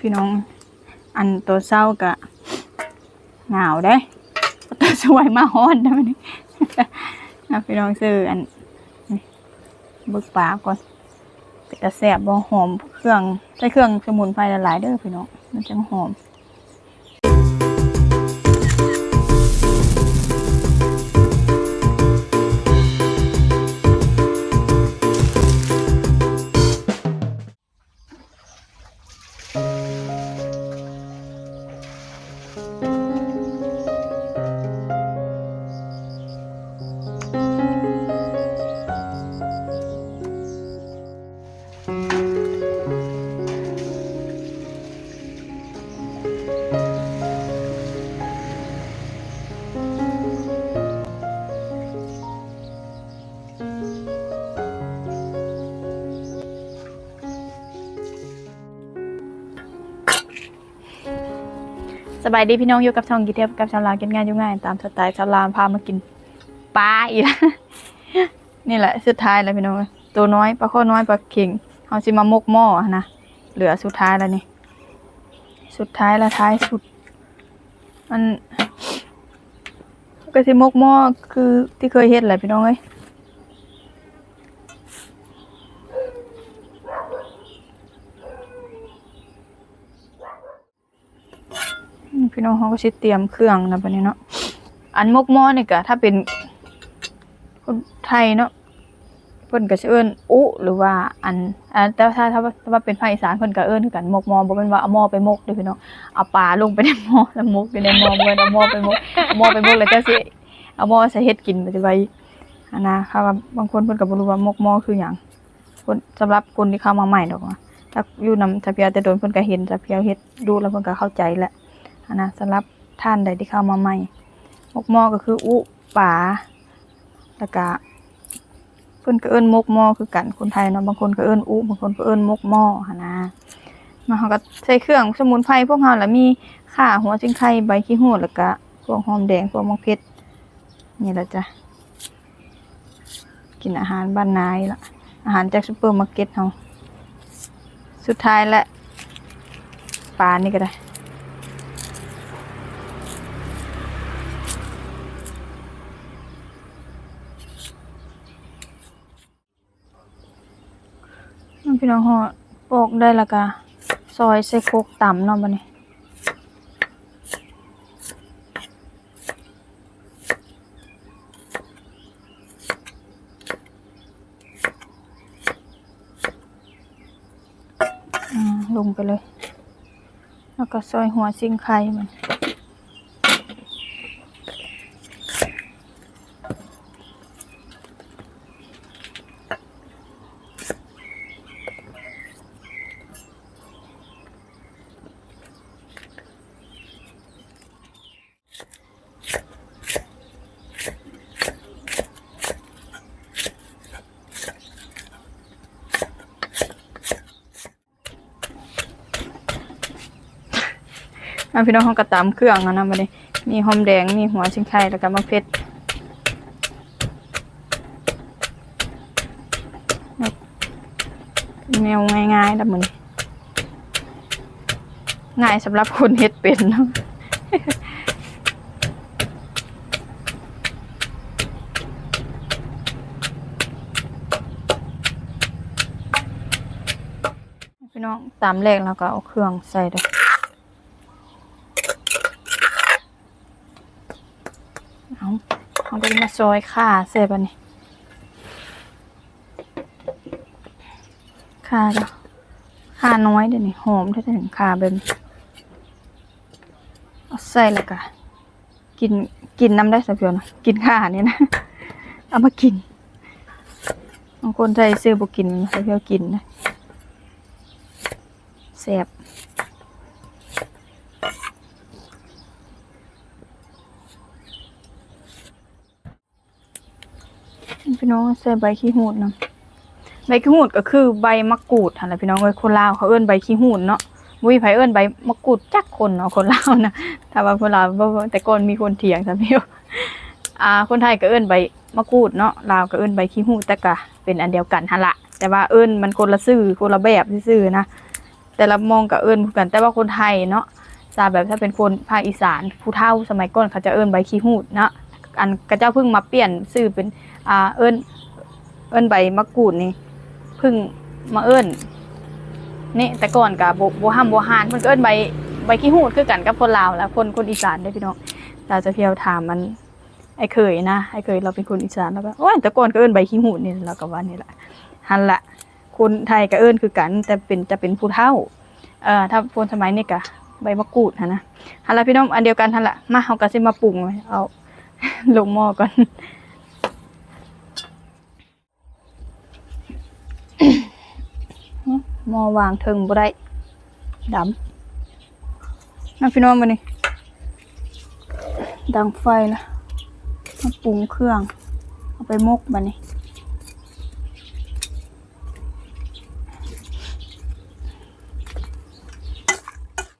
พี่น้อง อันตัวเศร้ากะหนาวได้ตัวสวยมาฮ้อนได้ไหมนี่นะพี่น้องซื้ออันบึกปลาก่อนเป็นตะแสบบ่หอมเครื่องใช้เครื่องสมุนไพรหลายๆเด้อพี่น้องมันจังหอม บายดีพี่น้องอยู่กับช่องกีเทียบกับชาวลาวกินง่ายยู่ง่ายตามสไตล์ชาวลาวพามากินปลาอีกแล้วนี่แหละสุดท้ายแล้วพี่น้องตัวน้อยปลาโคน้อยปลาเข่งเอาสิมามกหม้อนะเหลือสุดท้ายแล้วนี่สุดท้ายและท้ายสุด มันก็สิมกหม้อคือที่เคยเฮ็ดแหละพี่น้องเอ้ย พี่น้องเขาก็สิเตรียมเครื่องนะบัดนี้เนาะอันมกหม้อนี่ก็ถ้าเป็นคนไทยเนาะเพิ่นก็สิเอิ้นอุหรือว่าอันอันแต่ถ้าถ้าว่าถ้าว่าเป็นภาคอีสานเพิ่นก็เอิ้นคือกันมกหม้อบ่แม่นว่าเอาหม้อไปมกเด้อพี่น้องเอาปลาลงไปในหม้อแล้วมกอยู่ในหม้อบ่แม่นเอาหม้อไปมกหม้อไปมกแล้วจะสิเอาหม้อใส่เฮ็ดกินไปัจจุบันอันนะค่ะว่าบางคนเพิ่นก็บ่รู้ว่ามกหม้อคือหยังคนสำหรับคนที่เข้ามาใหม่ดอกว่าถ้าอยู่นำทะเพียแต่โดนเพิ่นก็เห็นทะเพียเฮ็ดดูแล้วเพิ่นก็เข้าใจแหละ นะสำหรับท่านใดที่เข้ามาใหม่มกมอก็คืออุปลาแล้วก็เพิ่นก็เอิ้นมกมอคือกันคนไทยเนาะบางคนก็เอิ้นอุบางคนก็เอิ้นมกมอหนะมาเฮาก็ใส่เครื่องสมุนไพรพวกเฮาแล้วมีข่าหัวจิงไข่ใบขี้หูแล้วก็พวกหอมแดงพวกมะเขือนี่แหละจ้ะกินอาหารบ้านนายละอาหารจากซุปเปอร์มาร์เก็ตเฮาสุดท้ายและปลานี่ก็ได้ พี่น้องห่อโปกได้ละกะซอยใส่โคกต่ำเนาะบัดนี้อ่ลงไปเลย แล้วก็ซอยหัวซิงไข่มัน น้องพี่น้องห้องกระตำเครื่องนะบัดนี้มีหอมแดงมีหัวซิงไข่แล้วก็มะเขือแนวง่ายๆแบบมือนง่ายสำหรับคนเฮ็ดเป็นนะพี่น้องตามแรกแล้วก็เอาเครื่องใส่เลยเอาเอาไปมา ซอยข่าเสร็จปะนี่ข่าจ้ะข่าน้อยเดี๋ยวนี้หอมถ้าจะถึงข่าแบบนี้เอาใส่ล้วก็กินกินน้ำได้สักเพียวนะกินข่าเนี่นะ เอามากินบางคนใส่ซื้อบุกินสักเพียวกินนะแซ่บ พี่น้องใส่ใบขี้หูดนะใบขี้หูดก็คือใบมะกรูดหั่นละพี่น้องเอ้ยคนลาวเขาเอิ้นใบขี้หูดเนาะมุ้ยไผเอิ้นใบมะกรูดจักคนเนาะคนลาวนะถ้าว่าคนลาวบ่บ่แต่ก่อนมีคนเถียงซะพี่อ่าคนไทยก็เอิ้นใบมะกรูดเนาะลาวก็เอิ้นใบขี้หูดแต่ก็เป็นอันเดียวกันหั่นละแต่ว่าเอิ้นมันคนละชื่อคนละแบบซื่อนะแต่ละมองก็เอิ้นคือกัน แต่ว่าคนไทยเนาะซาแบบถ้าเป็นคนภาคอีสานผู้เฒ่าสมัยก่อนเขาจะเอิ้นใบขี้หูดเนาะอันกระเจ้าเพิ่งมาเปลี่ยนชื่อเป็น อ่าเอิ้น เอิ้นใบมะกรูดนี่พิ่งมาเอิ้นนี่แต่ก่อนก็บ่บ่ห้ามบ่หานมันก็เอิ้นใบใบขี้หูดคือกันกับคนลาวและคนคนอีสานเด้พี่น้องเราจะเพียวถามมันไอ้เคยนะไอ้เคยเราเป็นคนอีสานแล้วก็โอ้ยแต่ก่อนก็เอิ้นใบขี้หูดนี่เราก็ว่านี่แหละหันละคนไทยก็เอิ้นคือกัน แต่เป็นจะเป็นผู้เฒ่าเอ่อถ้าคนสมัยนี้ก็ใบมะกรูดนะหันละพี่น้องอันเดียวกันหันละมาเฮาก็สิมาปรุงเอาลงหม้อก่อน ห มอวางเทิงบ่ได้ดำนะพี่น้องมานี่ดังไฟละมาปรุงเครื่อง เอาไปมกมานี่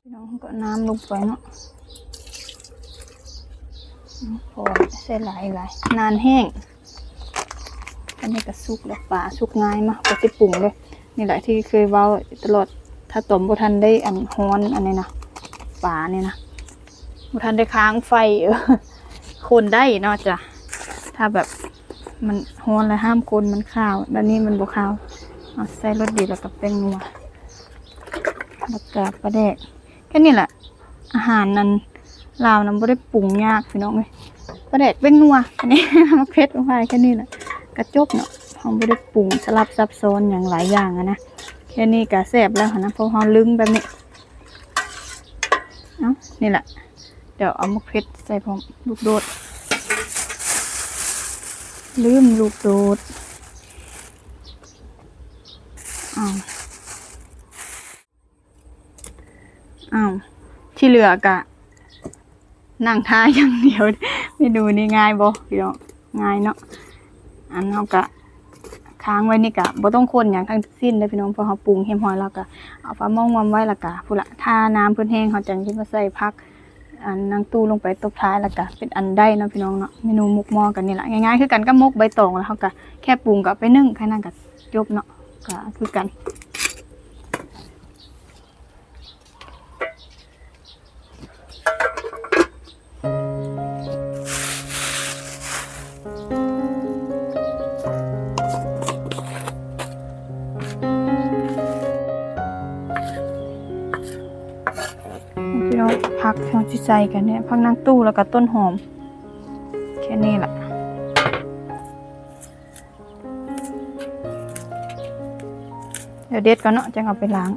พี่น้องก็น้ำลงไปเนาะพอใส่หลายหลายนานแห้งอันนี้ก็สุกแล้วปลาสุกง่ายมากก็สิปรุงเลย นี่แหละที่เคยเว้าตลอด ถ้าต้มบ่ทันได้อันฮ้อนอันนี้นะปลาเนี่ยนะบ่ทันได้ค้างไฟเออคนได้เนาะจ้ะถ้าแบบมันฮ้อนแล้วห้ามคนมันข้าวแบบนี้มันบ่ข้าวเอาใส่รสดีแล้วกับแป้งนัวแล้วก็ปลาแดกแค่นี้แหละ อาหารนั้นลาวนั้นบ่ได้ปรุงยากพี่น้องเอ้ยปลาแดกแป้งนัวอันนี้มะเพ็ดลงไปแค่นี้แหละกระจบเนาะ เราบ่ได้ปรุงสลับซับซ้อนอย่างหลายอย่างอะนะ แค่นี้ก็แซ่บแล้วนะเพราะเราลึงแบบนี้ เอ้า นี่แหละ เดี๋ยวเอามะเพ็ดใส่พร้อมลูกโดด ลืมลูกโดดอ้าวอ้าวที่เหลือกะนั่งท่าอย่างเดียว ไม่ดูนี่ง่ายบ่พี่น้องง่ายเนาะอันเรากะ ค้างไว้นี่กะบ่ต้องคนอย่างทั้งสิ้นเลยพี่น้องพอเฮาปรุงเฮ็มฮอยแล้วก็เอาฟ้ามองวมไว้แล้วก็พุ่นละถ้าน้ำเพิ่นแห้งเขาจังสิมาใส่ผักอันนางตู้ลงไปตบท้ายแล้วก็เป็นอันได้เนาะพี่น้องเนาะเมนูหมกมอกันนี่แหละง่ายๆคือกันก็มกใบตองแล้วเขาก็แค่ปรุงกับไปนึ่งแค่นั้นก็จบเนาะก็คือกัน ใส่กันเนี่ยผักนางตู้แล้วก็ต้นหอม แค่นี้แหละเดี๋ยวเด็ดก่อนเนาะจะเอาไปล้าง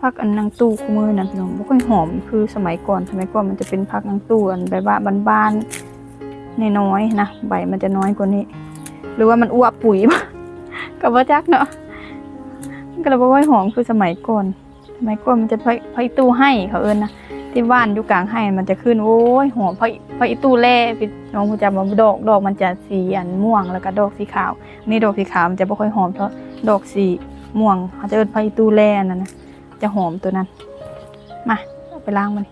ผักอันนางตู้คู่มือนั่นพี่น้องบ่ค่อยหอมคือสมัยก่อนสมัยก่อนมันจะเป็นผักนางตู้อันแบบว่าบ้านๆน้อยๆนะใบมันจะน้อยกว่านี้ หรือว่ามันอ้วกปุ๋ยบ่กับว่าจักเนาะ ก็เลยบ่ค่อยหอมคือสมัยก่อนสมัยก่อนมันจะไผไผตู้ให้เขาเอิ้นนะที่บ้านอยู่กลางให้มันจะขึ้นโอ้ยหอมไผไผตู้แล่พี่น้องผู้จำว่าดอกดอกมันจะสีอันม่วงแล้วก็ดอกสีขาวนี่ดอกสีขาวมันจะบ่ค่อยหอมเท่าดอกสีม่วงเขาจะเอิ้นไผตู้แล่นั่นนะจะหอมตัวนั้นมาเอาไปล้างมัน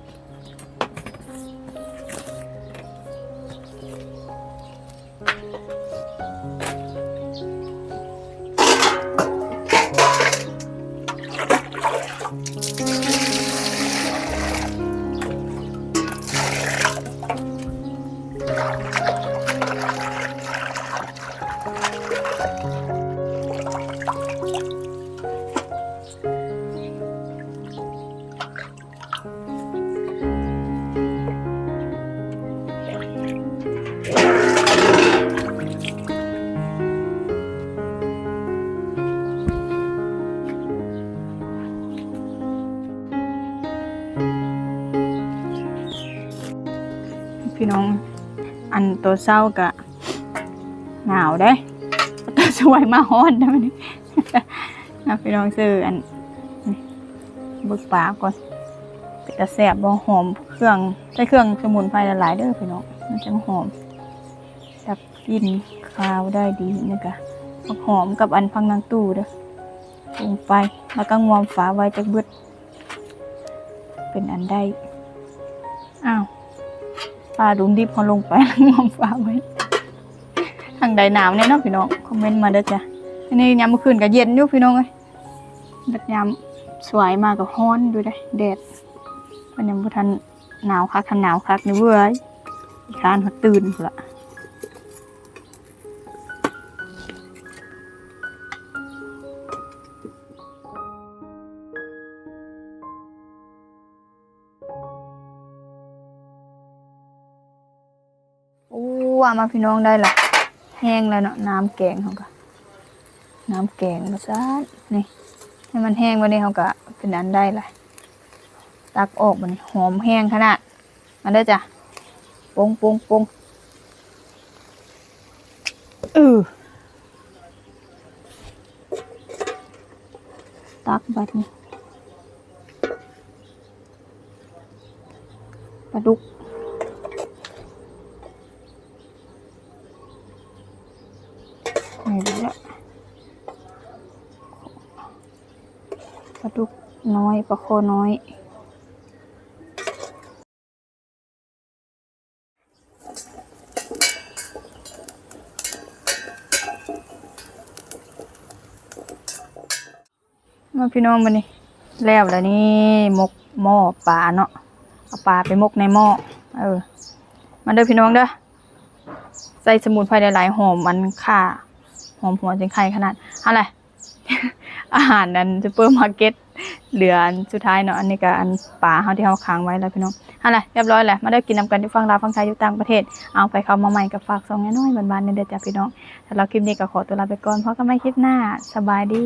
พี่น้อง อันตัวเศร้ากะหนาวได้ตัวสวยมาฮ้อนได้ไหมนี่นะพี่น้องซื้ออันบึกปลาก่อนเป็นตะแสบบ่หอมเครื่องใช้เครื่องสมุนไพรหลายๆเด้อพี่น้องมันจะหอมดับกลิ่นคาวได้ดีนี่กะผักหอมกับอันพังนางตู้เด้อลงไปแล้วก็งวมฝาไว้จักเบิดเป็นอันได้อ้าว ปลาดุมดิบเขาลงไปแล้วงอมฟ้าไว้ทางใดหนาวเนี่ยเนาะพี่น้องคอมเมนต์มาเด้อจ้ะอันนี้ยามมื้อคืนก็เย็นอยู่พี่น้องเลยบัดยามสวยมากกับฮ้อนดูได้แดดมันยังบ่ทันหนาวคักทันหนาวคักนี่เว้ยอีคร้านเขาตื่นพุ่นละ มาพี่น้องได้ละแห้งแล้วเนาะน้ำแกงเขาก็น้ำแกงมาซะนี่ให้มันแห้งวันนี้เขาก็เป็นอันได้ละตักออกมันหอมแห้งขนาดมาได้จ้ะปงปงปงเออตักบัดนี้ปลาดุก นี่แหละ ปลาดุกน้อยปลาโคน้อย มาพี่น้องมานี่แล้วแล้วนี่มกหม้อปลาเนาะเอาปลาไปมกในหม้อเออมาเด้อพี่น้องเด้อใส่สมุนไพรหลายๆหอมมันค่าหอมหัวจริงไข่ขนาดอะไร อาหารนั้นซูเปอร์มาร์เก็ตเหลืออันสุดท้ายเนาะอันนี้ก็อันป่าเฮาที่เฮาค้างไว้แล้วพี่น้องอะไรเรียบร้อยแล้วมาได้กินนำกันที่ฟังลาวฟังชายอยู่ต่างประเทศเอาไปเข้ามาใหม่กับฝากซองน้อยๆบานๆนี่เด้อจ้ะพี่น้องสำหรับคลิปนี้ก็ขอตัวลาไปก่อนเพราะก็ไม่คลิปหน้าสบายดี